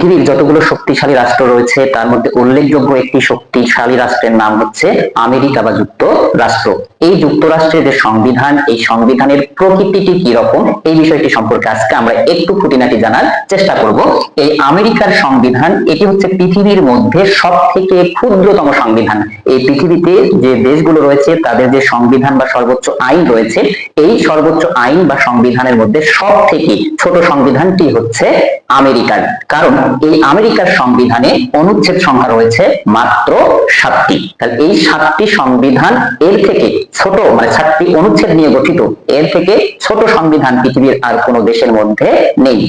পৃথিবীর যতগুলো শক্তিশালী রাষ্ট্র রয়েছে, তার মধ্যে উল্লেখযোগ্য একটি শক্তিশালী রাষ্ট্রের নাম হচ্ছে আমেরিকা বা যুক্তরাষ্ট্র। এই যুক্তরাষ্ট্রের যে সংবিধান, এই সংবিধানের প্রকৃতিটি কি রকম, এই বিষয়টি সম্পর্কে আজকে আমরা একটু খুঁটিনাটি জানার চেষ্টা করব। এই আমেরিকার সংবিধান, এটি হচ্ছে পৃথিবীর মধ্যে সব থেকে ক্ষুদ্রতম সংবিধান। এই পৃথিবীতে যে দেশগুলো রয়েছে, তাদের যে সংবিধান বা সর্বোচ্চ আইন রয়েছে, এই সর্বোচ্চ আইন বা সংবিধানের মধ্যে সব থেকে ছোট সংবিধানটি হচ্ছে আমেরিকার। কারণ এই আমেরিকার সংবিধানে অনুচ্ছেদ সংখ্যা রয়েছে মাত্র সাতটি। তাহলে এই সাতটি সংবিধান এর থেকে ছোট মানে সাতটি অনুচ্ছেদ নিয়ে গঠিত, এর থেকে ছোট সংবিধান পৃথিবীর আর কোনো দেশের মধ্যে নেই।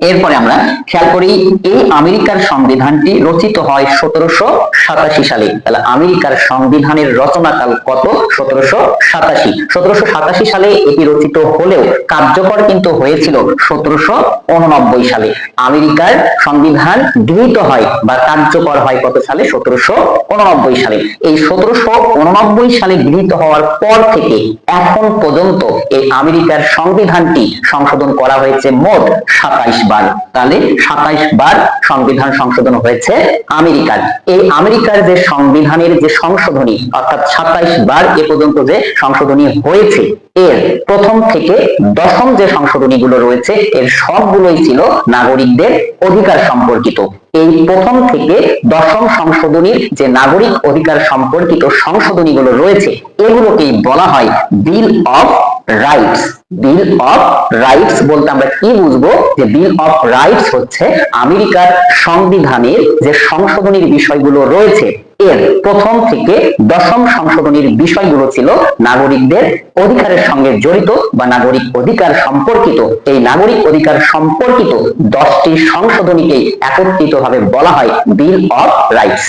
এরপরে আমরা খেয়াল করি এই আমেরিকার সংবিধানটি রচিত হয় সতেরোশো সাতাশি সালে। তাহলে আমেরিকার সংবিধানের রচনাকাল কত? সতেরোশো সাতাশি। সতেরোশো সাতাশি সালে এটি রচিত হলেও কার্যকর কিন্তু হয়েছিল সতেরোশো উননব্বই সালে। আমেরিকার সংবিধান গৃহীত হয় বা কার্যকর হয় কত সালে? সতেরোশো উননব্বই সালে। এই সতেরোশো উননব্বই সালে গৃহীত হওয়ার পর থেকে এখন পর্যন্ত এই আমেরিকার সংবিধানটি সংশোধন করা হয়েছে মোট সাতাইশ বার তাহলে সাতাইশ বার সংবিধান সংশোধন হয়েছে আমেরিকার। এই আমেরিকার যে সংবিধানের যে সংশোধনী, অর্থাৎ সাতাইশ বার এ পর্যন্ত যে সংশোধনী হয়েছে, এর প্রথম থেকে দশম যে সংশোধনীগুলো রয়েছে, এর সবগুলোই ছিল নাগরিকদের অধিকার সম্পর্কিত। এই প্রথম থেকে দশম সংশোধনীর যে নাগরিক অধিকার সম্পর্কিত সংশোধনীগুলো রয়েছে, এগুলোকেই বলা হয় bill of rights bill of rights বলতে আমরা কি বুঝব? যে বিল অফ রাইটস হচ্ছে আমেরিকার সংবিধানের যে সংশোধনীর বিষয়গুলো রয়েছে। এর প্রথম থেকে দশম সংশোধনীর বিষয়গুলো ছিল নাগরিকদের অধিকারের সঙ্গে জড়িত বা নাগরিক অধিকার সম্পর্কিত। এই নাগরিক অধিকার সম্পর্কিত দশটি সংশোধনীকে একত্রিতভাবে বলা হয় বিল অফ রাইটস